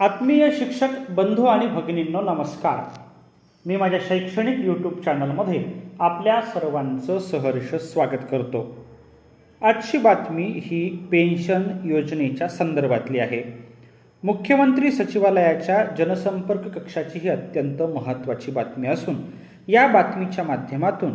आत्मीय शिक्षक बंधू आणि भगिनींनो नमस्कार. मी माझ्या शैक्षणिक यूट्यूब चॅनलमध्ये आपल्या सर्वांचं सहर्ष स्वागत करतो. आजची बातमी ही पेन्शन योजनेच्या संदर्भातली आहे. मुख्यमंत्री सचिवालयाच्या जनसंपर्क कक्षाची ही अत्यंत महत्त्वाची बातमी असून या बातमीच्या माध्यमातून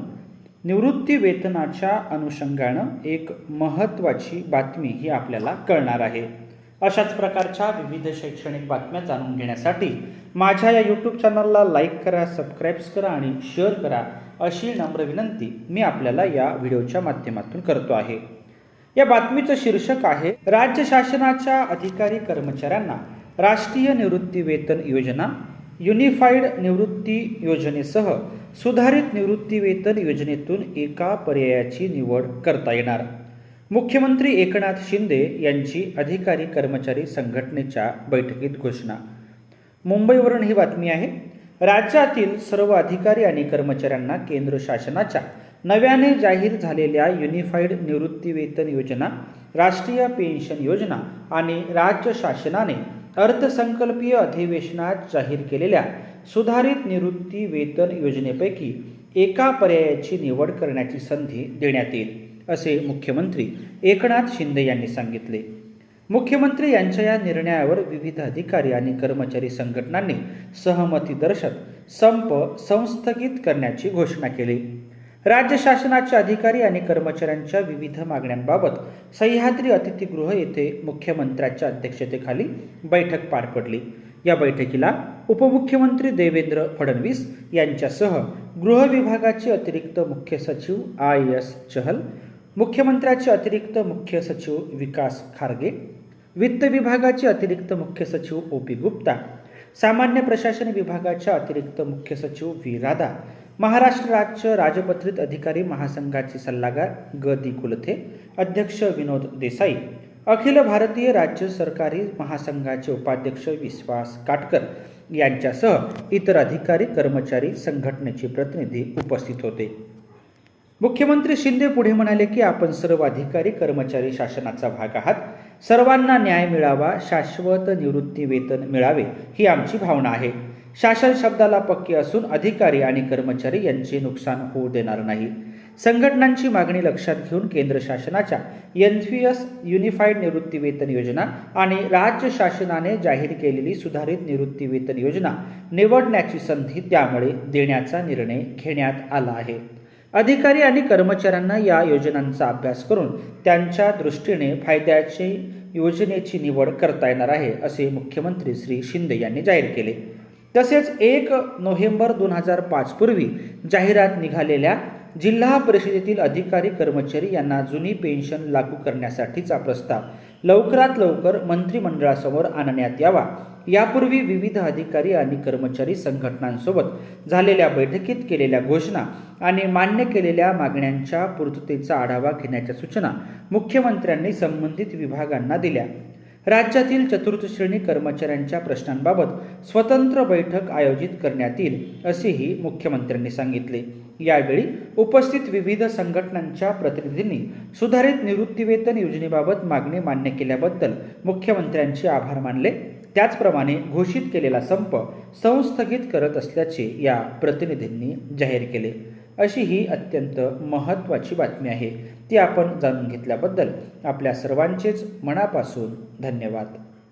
निवृत्ती वेतनाच्या अनुषंगानं एक महत्त्वाची बातमी ही आपल्याला कळणार आहे. अशाच प्रकारच्या विविध शैक्षणिक बातम्या जाणून घेण्यासाठी माझ्या या यूट्यूब चॅनलला लाईक करा सबस्क्राईब्स करा आणि शेअर करा अशी नम्र विनंती मी आपल्याला या व्हिडिओच्या माध्यमातून करतो आहे. या बातमीचं शीर्षक आहे राज्य शासनाच्या अधिकारी कर्मचाऱ्यांना राष्ट्रीय निवृत्ती वेतन योजना युनिफाईड निवृत्ती योजनेसह सुधारित निवृत्ती वेतन योजनेतून एका पर्यायाची निवड करता येणार. मुख्यमंत्री एकनाथ शिंदे यांची अधिकारी कर्मचारी संघटनेच्या बैठकीत घोषणा. मुंबईवरून ही बातमी आहे. राज्यातील सर्व अधिकारी आणि कर्मचाऱ्यांना केंद्र शासनाच्या नव्याने जाहीर झालेल्या युनिफाईड निवृत्तीवेतन योजना राष्ट्रीय पेन्शन योजना आणि राज्य शासनाने अर्थसंकल्पीय अधिवेशनात जाहीर केलेल्या सुधारित निवृत्ती वेतन योजनेपैकी एका पर्यायाची निवड करण्याची संधी देण्यात येईल. असे मुख्यमंत्री एकनाथ शिंदे यांनी सांगितले. मुख्यमंत्री यांच्या या निर्णयावर विविध अधिकारी आणि कर्मचारी संघटनांनी सहमती दर्शक संप संस्थगित करण्याची घोषणा केली. राज्य शासनाचे अधिकारी आणि कर्मचाऱ्यांच्या विविध मागण्यांबाबत सह्याद्री अतिथीगृह येथे मुख्यमंत्र्यांच्या अध्यक्षतेखाली बैठक पार पडली. या बैठकीला उपमुख्यमंत्री देवेंद्र फडणवीस यांच्यासह गृह विभागाचे अतिरिक्त मुख्य सचिव आय एस चहल मुख्यमंत्र्याचे अतिरिक्त मुख्य सचिव विकास खारगे वित्त विभागाचे अतिरिक्त मुख्य सचिव ओ पी गुप्ता सामान्य प्रशासन विभागाच्या अतिरिक्त मुख्य सचिव व्ही राधा महाराष्ट्र राज्य राजपत्रित अधिकारी महासंघाचे सल्लागार ग दी कुलथे अध्यक्ष विनोद देसाई अखिल भारतीय राज्य सरकारी महासंघाचे उपाध्यक्ष विश्वास काटकर यांच्यासह इतर अधिकारी कर्मचारी संघटनेचे प्रतिनिधी उपस्थित होते. मुख्यमंत्री शिंदे पुढे म्हणाले की आपण सर्व अधिकारी कर्मचारी शासनाचा भाग आहात. सर्वांना न्याय मिळावा शाश्वत निवृत्ती वेतन मिळावे ही आमची भावना आहे. शासन शब्दाला पक्के असून अधिकारी आणि कर्मचारी यांचे नुकसान होऊ देणार नाही. संघटनांची मागणी लक्षात घेऊन केंद्र शासनाच्या एन व्ही एस युनिफाईड निवृत्ती वेतन योजना आणि राज्य शासनाने जाहीर केलेली सुधारित निवृत्ती वेतन योजना निवडण्याची संधी त्यामुळे देण्याचा निर्णय घेण्यात आला आहे. अधिकारी आणि कर्मचाऱ्यांना या योजनांचा अभ्यास करून त्यांच्या दृष्टीने फायद्याची योजनेची निवड करता येणार आहे असे मुख्यमंत्री श्री शिंदे यांनी जाहीर केले. तसेच एक नोव्हेंबर दोन हजार पाच पूर्वी जाहिरात निघालेल्या जिल्हा परिषदेतील अधिकारी कर्मचारी यांना जुनी पेन्शन लागू करण्यासाठीचा प्रस्ताव लवकरात लवकर मंत्रिमंडळासमोर आणण्यात यावा. यापूर्वी विविध अधिकारी आणि कर्मचारी संघटनांसोबत झालेल्या बैठकीत केलेल्या घोषणा आणि मान्य केलेल्या मागण्यांच्या पूर्ततेचा आढावा घेण्याच्या सूचना मुख्यमंत्र्यांनी संबंधित विभागांना दिल्या. राज्यातील चतुर्थ श्रेणी कर्मचाऱ्यांच्या प्रश्नांबाबत स्वतंत्र बैठक आयोजित करण्यात येईल असेही मुख्यमंत्र्यांनी सांगितले. यावेळी उपस्थित विविध संघटनांच्या प्रतिनिधींनी सुधारित निवृत्तीवेतन योजनेबाबत मागणी मान्य केल्याबद्दल मुख्यमंत्र्यांचे आभार मानले. त्याचप्रमाणे घोषित केलेला संप संस्थगित करत असल्याचे या प्रतिनिधींनी जाहीर केले. अशी ही अत्यंत महत्त्वाची बातमी आहे. ती आपण जाणून घेतल्याबद्दल आपल्या सर्वांचेच मनापासून धन्यवाद.